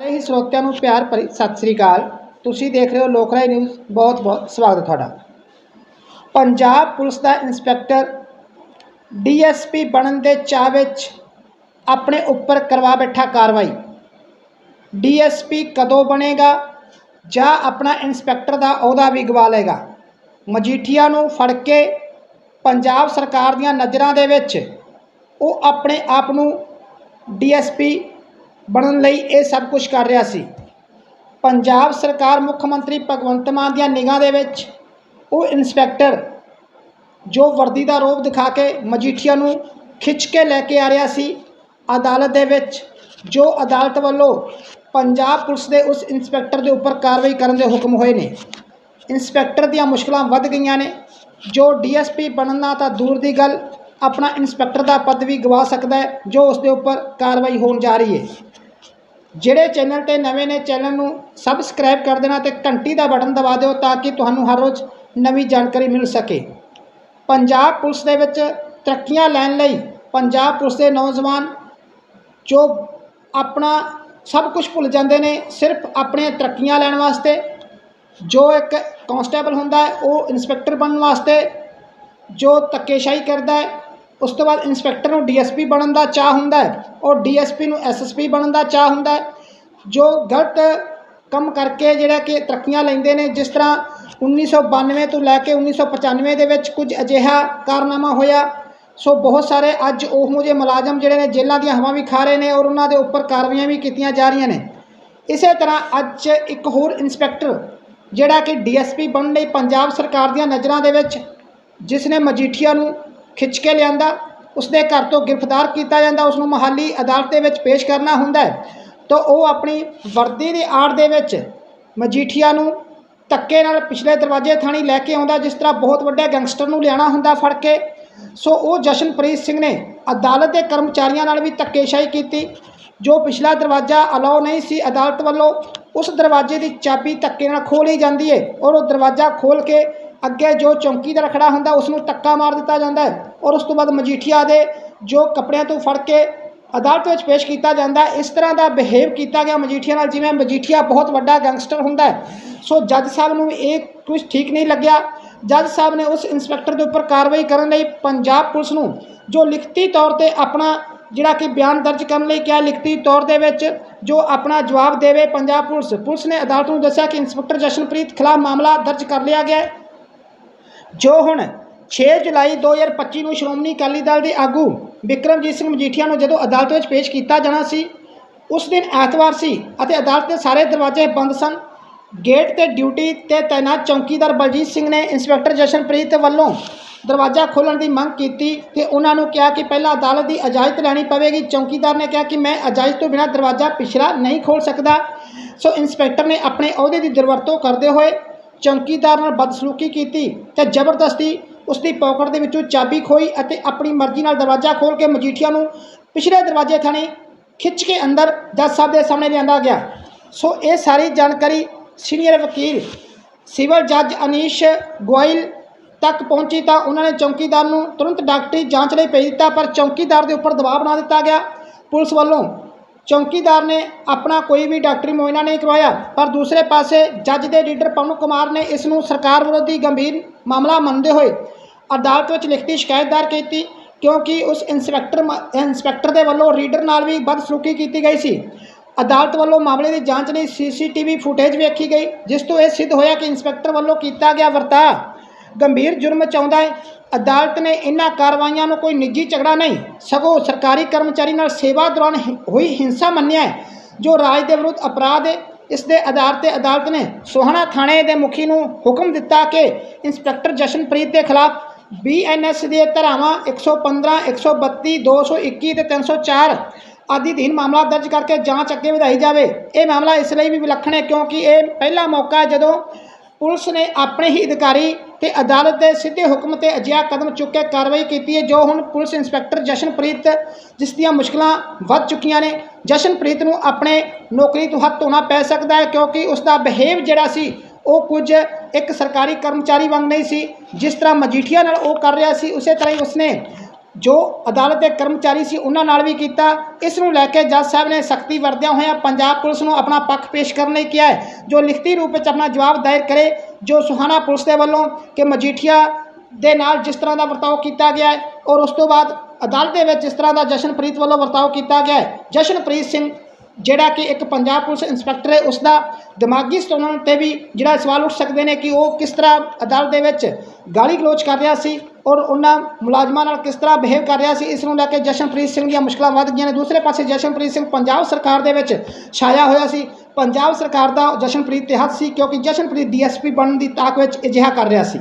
ਸਾਰੇ ਹੀ ਸਰੋਤਿਆਂ ਨੂੰ ਪਿਆਰ ਭਰੀ ਸਤਿ ਸ੍ਰੀ ਅਕਾਲ। ਤੁਸੀਂ ਦੇਖ ਰਹੇ ਹੋ ਲੋਕਰਾਏ ਨਿਊਜ਼। ਬਹੁਤ ਬਹੁਤ ਸਵਾਗਤ ਹੈ ਤੁਹਾਡਾ। ਪੰਜਾਬ ਪੁਲਿਸ ਦਾ ਇੰਸਪੈਕਟਰ ਡੀਐਸਪੀ ਬਣਨ ਦੇ ਚਾਅ ਵਿੱਚ ਆਪਣੇ ਉੱਪਰ ਕਰਵਾ ਬੈਠਾ ਕਾਰਵਾਈ। ਡੀਐਸਪੀ ਕਦੋਂ ਬਣੇਗਾ ਜਾਂ ਆਪਣਾ ਇੰਸਪੈਕਟਰ ਦਾ ਅਹੁਦਾ ਵੀ ਗਵਾ ਲਏਗਾ? ਮਜੀਠੀਆ ਨੂੰ ਫੜ ਕੇ ਪੰਜਾਬ ਸਰਕਾਰ ਦੀਆਂ ਨਜ਼ਰਾਂ ਦੇ ਵਿੱਚ ਉਹ ਆਪਣੇ ਆਪ ਨੂੰ ਡੀਐਸਪੀ ਬਣਨ ਲਈ ਇਹ ਸਭ ਕੁਝ ਕਰ ਰਿਹਾ ਸੀ। ਪੰਜਾਬ ਸਰਕਾਰ ਮੁੱਖ ਮੰਤਰੀ ਭਗਵੰਤ ਮਾਨ ਦੀਆਂ ਨਿਗਾਹ ਦੇ ਵਿੱਚ ਉਹ ਇੰਸਪੈਕਟਰ ਜੋ ਵਰਦੀ ਦਾ ਰੋਪ ਦਿਖਾ ਕੇ ਮਜੀਠੀਆ ਨੂੰ ਖਿੱਚ ਕੇ ਲੈ ਕੇ ਆ ਰਿਹਾ ਸੀ, ਅਦਾਲਤ ਦੇ ਵਿੱਚ, ਜੋ ਅਦਾਲਤ ਵੱਲੋਂ ਪੰਜਾਬ ਪੁਲਿਸ ਦੇ ਉਸ ਇੰਸਪੈਕਟਰ ਦੇ ਉੱਪਰ ਕਾਰਵਾਈ ਕਰਨ ਦੇ ਹੁਕਮ ਹੋਏ ਨੇ। ਇੰਸਪੈਕਟਰ ਦੀਆਂ ਮੁਸ਼ਕਲਾਂ ਵੱਧ ਗਈਆਂ ਨੇ। ਜੋ ਡੀਐਸਪੀ ਬਣਨਾ ਤਾਂ ਦੂਰ ਦੀ ਗੱਲ, ਆਪਣਾ ਇੰਸਪੈਕਟਰ ਦਾ ਪਦ ਵੀ ਗਵਾ ਸਕਦਾ ਹੈ, ਜੋ ਉਸ ਦੇ ਉੱਪਰ ਕਾਰਵਾਈ ਹੋਣ ਜਾ ਰਹੀ ਹੈ। ਜਿਹੜੇ ਚੈਨਲ ਤੇ ਨਵੇਂ ਨੇ, ਚੈਨਲ ਨੂੰ ਸਬਸਕ੍ਰਾਈਬ ਕਰ ਦੇਣਾ ਤੇ ਘੰਟੀ ਦਾ ਬਟਨ ਦਬਾ ਦਿਓ ਤਾਂ ਕਿ ਤੁਹਾਨੂੰ ਹਰ ਰੋਜ਼ ਨਵੀਂ ਜਾਣਕਾਰੀ ਮਿਲ ਸਕੇ। ਪੰਜਾਬ ਪੁਲਿਸ ਦੇ ਵਿੱਚ ਤਰੱਕੀਆਂ ਲੈਣ ਲਈ ਪੰਜਾਬ ਪੁਲਿਸ ਦੇ ਨੌਜਵਾਨ ਜੋ ਆਪਣਾ ਸਭ ਕੁਝ ਭੁੱਲ ਜਾਂਦੇ ਨੇ, ਸਿਰਫ ਆਪਣੇ ਤਰੱਕੀਆਂ ਲੈਣ ਵਾਸਤੇ। ਜੋ ਇੱਕ ਕਾਂਸਟੇਬਲ ਹੁੰਦਾ ਹੈ, ਉਹ ਇੰਸਪੈਕਟਰ ਬਣਨ ਵਾਸਤੇ ਜੋ ਧੱਕੇਸ਼ਾਹੀ ਕਰਦਾ ਹੈ ਉਸ ਤੋਂ ਬਾਅਦ ਇੰਸਪੈਕਟਰ ਨੂੰ ਡੀਐਸਪੀ ਬਣਨ ਦਾ ਚਾਹ ਹੁੰਦਾ ਹੈ ਔਰ ਡੀਐਸਪੀ ਨੂੰ ਐਸਐਸਪੀ ਬਣਨ ਦਾ ਚਾਹ ਹੁੰਦਾ ਹੈ, ਜੋ ਗਲਤ ਕੰਮ ਕਰਕੇ ਜਿਹੜਾ ਕਿ ਤਰੱਕੀਆਂ ਲੈਂਦੇ ਨੇ, ਜਿਸ ਤਰ੍ਹਾਂ 1992 ਤੋਂ ਲੈ ਕੇ 1995 ਦੇ ਵਿੱਚ ਕੁਝ ਅਜਿਹਾ ਕਾਰਨਾਮਾ ਹੋਇਆ, ਸੋ ਬਹੁਤ ਸਾਰੇ ਅੱਜ ਉਹੋ ਜਿਹੇ ਮੁਲਾਜ਼ਮ ਜਿਹੜੇ ਨੇ ਜੇਲ੍ਹਾਂ ਦੀਆਂ ਹਵਾ ਵੀ ਖਾ ਰਹੇ ਨੇ ਔਰ ਉਹਨਾਂ ਦੇ ਉੱਪਰ ਕਾਰਵਾਈਆਂ ਵੀ ਕੀਤੀਆਂ ਜਾ ਰਹੀਆਂ ਨੇ। ਇਸੇ ਤਰ੍ਹਾਂ ਅੱਜ ਇੱਕ ਹੋਰ ਇੰਸਪੈਕਟਰ ਜਿਹੜਾ ਕਿ ਡੀਐਸਪੀ ਬਣਨ ਲਈ ਪੰਜਾਬ ਸਰਕਾਰ ਦੀਆਂ ਨਜ਼ਰਾਂ ਦੇ ਵਿੱਚ, ਜਿਸ ਨੇ ਮਜੀਠੀਆ ਨੂੰ ਖਿੱਚ ਕੇ ਲਿਆਂਦਾ, ਉਸਦੇ ਘਰ ਤੋਂ ਗ੍ਰਿਫਤਾਰ ਕੀਤਾ ਜਾਂਦਾ ਉਸ ਨੂੰ ਮਹਾਲੀ ਅਦਾਲਤ ਦੇ ਵਿੱਚ ਪੇਸ਼ ਕਰਨਾ ਹੁੰਦਾ ਹੈ। ਤਾਂ ਉਹ ਆਪਣੀ ਵਰਦੀ ਦੀ ਆੜ ਦੇ ਵਿੱਚ ਮਜੀਠੀਆ ਨੂੰ ਧੱਕੇ ਨਾਲ ਪਿਛਲੇ ਦਰਵਾਜ਼ੇ ਥਾਣੀ ਲੈ ਕੇ ਆਉਂਦਾ, ਜਿਸ ਤਰ੍ਹਾਂ ਬਹੁਤ ਵੱਡੇ ਗੈਂਗਸਟਰ ਨੂੰ ਲਿਆਣਾ ਹੁੰਦਾ ਫੜ ਕੇ। ਸੋ ਉਹ ਜਸ਼ਨਪ੍ਰੀਤ ਸਿੰਘ ਨੇ ਅਦਾਲਤ ਦੇ ਕਰਮਚਾਰੀਆਂ ਨਾਲ ਵੀ ਧੱਕੇਸ਼ਾਹੀ ਕੀਤੀ, ਜੋ ਪਿਛਲਾ ਦਰਵਾਜ਼ਾ ਅਲਾਉ ਨਹੀਂ ਸੀ। ਅਦਾਲਤ ਵੱਲੋਂ ਉਸ ਦਰਵਾਜ਼ੇ ਦੀ ਚਾਬੀ ਧੱਕੇ ਨਾਲ ਖੋਲ੍ਹੀ ਜਾਂਦੀ ਹੈ ਔਰ ਉਹ ਦਰਵਾਜ਼ਾ ਖੋਲ੍ਹ ਕੇ ਅੱਗੇ ਜੋ ਚੌਂਕੀ ਦਾ ਖੜਾ ਹੁੰਦਾ ਉਸ ਨੂੰ ਧੱਕਾ ਮਾਰ ਦਿੱਤਾ ਜਾਂਦਾ ਹੈ ਔਰ ਉਸ ਤੋਂ ਬਾਅਦ ਮਜੀਠੀਆ ਦੇ ਜੋ ਕੱਪੜਿਆਂ ਤੋਂ ਫੜ ਕੇ ਅਦਾਲਤ ਵਿੱਚ ਪੇਸ਼ ਕੀਤਾ ਜਾਂਦਾ ਇਸ ਤਰ੍ਹਾਂ ਦਾ ਬਿਹੇਵ ਕੀਤਾ ਗਿਆ ਮਜੀਠੀਆ ਨਾਲ, ਜਿਵੇਂ ਮਜੀਠੀਆ ਬਹੁਤ ਵੱਡਾ ਗੈਂਗਸਟਰ ਹੁੰਦਾ ਹੈ। ਸੋ ਜੱਜ ਸਾਹਿਬ ਨੂੰ ਇਹ ਕੁਝ ਠੀਕ ਨਹੀਂ ਲੱਗਿਆ। ਜੱਜ ਸਾਹਿਬ ਨੇ ਉਸ ਇੰਸਪੈਕਟਰ ਦੇ ਉੱਪਰ ਕਾਰਵਾਈ ਕਰਨ ਲਈ ਪੰਜਾਬ ਪੁਲਿਸ ਨੂੰ ਜੋ ਲਿਖਤੀ ਤੌਰ ਤੇ ਆਪਣਾ ਜਿਹੜਾ ਕਿ ਬਿਆਨ ਦਰਜ ਕਰਨ ਲਈ ਕਿਹਾ, ਲਿਖਤੀ ਤੌਰ ਦੇ ਵਿੱਚ ਜੋ ਆਪਣਾ ਜਵਾਬ ਦੇਵੇ ਪੰਜਾਬ ਪੁਲਿਸ ਪੁਲਿਸ ਨੇ ਅਦਾਲਤ ਨੂੰ ਦੱਸਿਆ ਕਿ ਇੰਸਪੈਕਟਰ ਜਸ਼ਨਪ੍ਰੀਤ ਖਿਲਾਫ ਮਾਮਲਾ ਦਰਜ ਕਰ ਲਿਆ ਗਿਆ ਹੈ। ਜੋ ਹੁਣ 6 ਜੁਲਾਈ 2025 ਨੂੰ ਸ਼੍ਰੋਮਣੀ ਅਕਾਲੀ ਦਲ ਦੇ ਆਗੂ ਵਿਕਰਮਜੀਤ ਸਿੰਘ ਮਜੀਠੀਆ ਨੂੰ ਜਦੋਂ ਅਦਾਲਤ ਵਿੱਚ ਪੇਸ਼ ਕੀਤਾ ਜਾਣਾ ਸੀ, ਉਸ ਦਿਨ ਐਤਵਾਰ ਸੀ ਅਤੇ ਅਦਾਲਤ ਦੇ ਸਾਰੇ ਦਰਵਾਜ਼ੇ ਬੰਦ ਸਨ। ਗੇਟ ਤੇ ਡਿਊਟੀ ਤੇ ਤਾਇਨਾਤ ਚੌਕੀਦਾਰ ਬਲਜੀਤ ਸਿੰਘ ਨੇ ਇੰਸਪੈਕਟਰ ਜਸ਼ਨਪ੍ਰੀਤ ਵੱਲੋਂ ਦਰਵਾਜ਼ਾ ਖੋਲ੍ਹਣ ਦੀ ਮੰਗ ਕੀਤੀ ਤੇ ਉਹਨਾਂ ਨੂੰ ਕਿਹਾ ਕਿ ਪਹਿਲਾਂ ਅਦਾਲਤ ਦੀ ਇਜਾਜ਼ਤ ਲੈਣੀ ਪਵੇਗੀ। ਚੌਕੀਦਾਰ ਨੇ ਕਿਹਾ ਕਿ ਮੈਂ ਇਜਾਜ਼ਤ ਤੋਂ ਬਿਨਾਂ ਦਰਵਾਜ਼ਾ ਪਿਛਲਾ ਨਹੀਂ ਖੋਲ੍ਹ ਸਕਦਾ। ਸੋ ਇੰਸਪੈਕਟਰ ਨੇ ਆਪਣੇ ਅਹੁਦੇ ਦੀ ਦੁਰਵਰਤੋਂ ਕਰਦੇ ਹੋਏ ਚੌਕੀਦਾਰ ਨਾਲ ਬਦਸਲੂਕੀ ਕੀਤੀ ਤੇ ਜ਼ਬਰਦਸਤੀ ਉਸ ਦੀ ਪੌਕਟ ਦੇ ਵਿੱਚੋਂ ਚਾਬੀ ਖੋਈ ਅਤੇ ਆਪਣੀ ਮਰਜ਼ੀ ਨਾਲ ਦਰਵਾਜ਼ਾ ਖੋਲ੍ਹ ਕੇ ਮਜੀਠੀਆ ਨੂੰ ਪਿਛਲੇ ਦਰਵਾਜ਼ੇ ਥਾਣੇ ਖਿੱਚ ਕੇ ਅੰਦਰ ਜੱਜ ਸਾਹਿਬ ਦੇ ਸਾਹਮਣੇ ਲਿਆਂਦਾ ਗਿਆ। ਸੋ ਇਹ ਸਾਰੀ ਜਾਣਕਾਰੀ ਸੀਨੀਅਰ ਵਕੀਲ, ਸਿਵਲ ਜੱਜ ਅਨੀਸ਼ ਗੋਇਲ ਤੱਕ ਪਹੁੰਚੀ ਤਾਂ ਉਹਨਾਂ ਨੇ ਚੌਕੀਦਾਰ ਨੂੰ ਤੁਰੰਤ ਡਾਕਟਰੀ ਜਾਂਚ ਲਈ ਭੇਜ ਦਿੱਤਾ, ਪਰ ਚੌਕੀਦਾਰ ਦੇ ਉੱਪਰ ਦਬਾਅ ਬਣਾ ਦਿੱਤਾ ਗਿਆ। ਪੁਲਿਸ ਵੱਲੋਂ ਚੌਕੀਦਾਰ ਨੇ ਆਪਣਾ ਕੋਈ ਵੀ ਡਾਕਟਰੀ ਮੁਆਇਨਾ ਨਹੀਂ ਕਰਵਾਇਆ, ਪਰ ਦੂਸਰੇ ਪਾਸੇ ਜੱਜ ਦੇ ਲੀਡਰ ਪਵਨ ਕੁਮਾਰ ਨੇ ਇਸ ਨੂੰ ਸਰਕਾਰ ਵਿਰੋਧੀ ਗੰਭੀਰ ਮਾਮਲਾ ਮੰਨਦੇ ਹੋਏ ਅਦਾਲਤ ਵਿੱਚ ਲਿਖਤੀ ਸ਼ਿਕਾਇਤ ਦਾਇਰ ਕੀਤੀ, ਕਿਉਂਕਿ ਉਸ ਇੰਸਪੈਕਟਰ ਮ- ਇੰਸਪੈਕਟਰ ਦੇ ਵੱਲੋਂ ਰੀਡਰ ਨਾਲ ਵੀ ਬਦਸਲੂਕੀ ਕੀਤੀ ਗਈ ਸੀ। ਅਦਾਲਤ ਵੱਲੋਂ ਮਾਮਲੇ ਦੀ ਜਾਂਚ ਲਈ ਸੀਸੀਟੀਵੀ ਫੁਟੇਜ ਵੇਖੀ ਗਈ, ਜਿਸ ਤੋਂ ਇਹ ਸਿੱਧ ਹੋਇਆ ਕਿ ਇੰਸਪੈਕਟਰ ਵੱਲੋਂ ਕੀਤਾ ਗਿਆ ਵਰਤਾਅ ਗੰਭੀਰ ਜੁਰਮ ਚਾਹੁੰਦਾ ਹੈ। ਅਦਾਲਤ ਨੇ ਇਹਨਾਂ ਕਾਰਵਾਈਆਂ ਨੂੰ ਕੋਈ ਨਿੱਜੀ ਝਗੜਾ ਨਹੀਂ, ਸਗੋਂ ਸਰਕਾਰੀ ਕਰਮਚਾਰੀ ਨਾਲ ਸੇਵਾ ਦੌਰਾਨ ਹਿ- ਹੋਈ ਹਿੰਸਾ ਮੰਨਿਆ ਹੈ, ਜੋ ਰਾਜ ਦੇ ਵਿਰੁੱਧ ਅਪਰਾਧ ਹੈ। ਇਸ ਦੇ ਆਧਾਰ ਤੇ ਅਦਾਲਤ ਨੇ ਸੋਹਣਾ ਥਾਣੇ ਦੇ ਮੁਖੀ ਨੂੰ ਹੁਕਮ ਦਿੱਤਾ ਕਿ ਇੰਸਪੈਕਟਰ ਜਸ਼ਨਪ੍ਰੀਤ ਦੇ ਖਿਲਾਫ ਬੀਐਨਐਸ ਦੇ ਧਾਰਾਵਾਂ 115 132 221 ਤੇ 304 ਆਦਿ ਅਧੀਨ ਮਾਮਲਾ ਦਰਜ ਕਰਕੇ ਜਾਂਚ ਅੱਗੇ ਵਧਾਈ ਜਾਵੇ। ਇਹ ਮਾਮਲਾ ਇਸ ਲਈ ਵੀ ਵਿਲੱਖਣ ਹੈ ਕਿਉਂਕਿ ਇਹ ਪਹਿਲਾ ਮੌਕਾ ਹੈ ਜਦੋਂ ਪੁਲਿਸ ਨੇ ਆਪਣੇ ਹੀ ਅਧਿਕਾਰੀ ਤੇ ਅਦਾਲਤ ਦੇ ਸਿੱਧੇ ਹੁਕਮ ਤੇ ਅਜਿਹਾ ਕਦਮ ਚੁੱਕ ਕੇ ਕਾਰਵਾਈ ਕੀਤੀ ਹੈ, ਜੋ ਹੁਣ ਪੁਲਿਸ ਇੰਸਪੈਕਟਰ ਜਸ਼ਨਪ੍ਰੀਤ, ਜਿਸ ਦੀਆਂ ਮੁਸ਼ਕਲਾਂ ਵੱਧ ਚੁੱਕੀਆਂ ਨੇ, ਜਸ਼ਨਪ੍ਰੀਤ ਨੂੰ ਆਪਣੇ ਨੌਕਰੀ ਤੋਂ ਹੱਥ ਧੋਣਾ ਪੈ ਸਕਦਾ ਹੈ, ਕਿਉਂਕਿ ਉਸ ਦਾ ਬਿਹੇਵ ਜਿਹੜਾ ਸੀ, ਉਹ ਕੁਝ ਇੱਕ ਸਰਕਾਰੀ ਕਰਮਚਾਰੀ ਵਾਂਗ ਨਹੀਂ ਸੀ, ਜਿਸ ਤਰ੍ਹਾਂ ਮਜੀਠੀਆ ਨਾਲ ਉਹ ਕਰ ਰਿਹਾ ਸੀ, ਉਸੇ ਤਰ੍ਹਾਂ ਹੀ ਉਸਨੇ ਜੋ ਅਦਾਲਤ ਦੇ ਕਰਮਚਾਰੀ ਸੀ, ਉਹਨਾਂ ਨਾਲ ਵੀ ਕੀਤਾ। ਇਸ ਨੂੰ ਲੈ ਕੇ ਜੱਜ ਸਾਹਿਬ ਨੇ ਸਖਤੀ ਵਰਤਿਆ ਹੋਇਆ ਪੰਜਾਬ ਪੁਲਿਸ ਨੂੰ ਆਪਣਾ ਪੱਖ ਪੇਸ਼ ਕਰਨ ਲਈ ਕਿਹਾ ਹੈ, ਜੋ ਲਿਖਤੀ ਰੂਪ ਵਿੱਚ ਆਪਣਾ ਜਵਾਬ ਦਾਇਰ ਕਰੇ, ਜੋ ਸੁਹਾਣਾ ਪੁਲਿਸ ਦੇ ਵੱਲੋਂ ਕਿ ਮਜੀਠੀਆ ਦੇ ਨਾਲ ਜਿਸ ਤਰ੍ਹਾਂ ਦਾ ਵਰਤਾਓ ਕੀਤਾ ਗਿਆ ਹੈ, ਔਰ ਉਸ ਤੋਂ ਬਾਅਦ ਅਦਾਲਤ ਦੇ ਵਿੱਚ ਜਿਸ ਤਰ੍ਹਾਂ ਦਾ ਜਸ਼ਨਪ੍ਰੀਤ ਵੱਲੋਂ ਵਰਤਾਓ ਕੀਤਾ ਗਿਆ ਹੈ। ਜਸ਼ਨਪ੍ਰੀਤ ਸਿੰਘ ਜਿਹੜਾ ਕਿ ਇੱਕ ਪੰਜਾਬ ਪੁਲਿਸ ਇੰਸਪੈਕਟਰ ਹੈ ਉਸ ਦਾ ਦਿਮਾਗੀ ਸਤੋਲਨ ਤੇ ਵੀ ਜਿਹੜਾ ਸਵਾਲ ਉੱਠ ਸਕਦੇ ਨੇ ਕਿ ਉਹ ਕਿਸ ਤਰ੍ਹਾਂ ਅਦਾਲਤ ਦੇ ਵਿੱਚ ਗਾਲੀ ਗਲੋਚ ਕਰ ਰਿਹਾ ਸੀ ਔਰ ਉਹਨਾਂ ਮੁਲਾਜ਼ਮਾਂ ਨਾਲ ਕਿਸ ਤਰ੍ਹਾਂ ਬਿਹੇਵ ਕਰ ਰਿਹਾ ਸੀ, ਇਸ ਨੂੰ ਲੈ ਕੇ ਜਸ਼ਨਪ੍ਰੀਤ ਸਿੰਘ ਦੀਆਂ ਮੁਸ਼ਕਲਾਂ ਵੱਧ ਗਈਆਂ ਨੇ। ਦੂਸਰੇ ਪਾਸੇ ਜਸ਼ਨਪ੍ਰੀਤ ਸਿੰਘ ਪੰਜਾਬ ਸਰਕਾਰ ਦੇ ਵਿੱਚ ਛਾਇਆ ਹੋਇਆ ਸੀ। ਪੰਜਾਬ ਸਰਕਾਰ ਦਾ ਜਸ਼ਨਪ੍ਰੀਤ ਤੇ ਹੱਥ ਸੀ ਕਿਉਂਕਿ ਜਸ਼ਨਪ੍ਰੀਤ ਡੀਐਸਪੀ ਬਣਨ ਦੀ ਤਾਕ ਵਿੱਚ ਅਜਿਹਾ ਕਰ ਰਿਹਾ ਸੀ।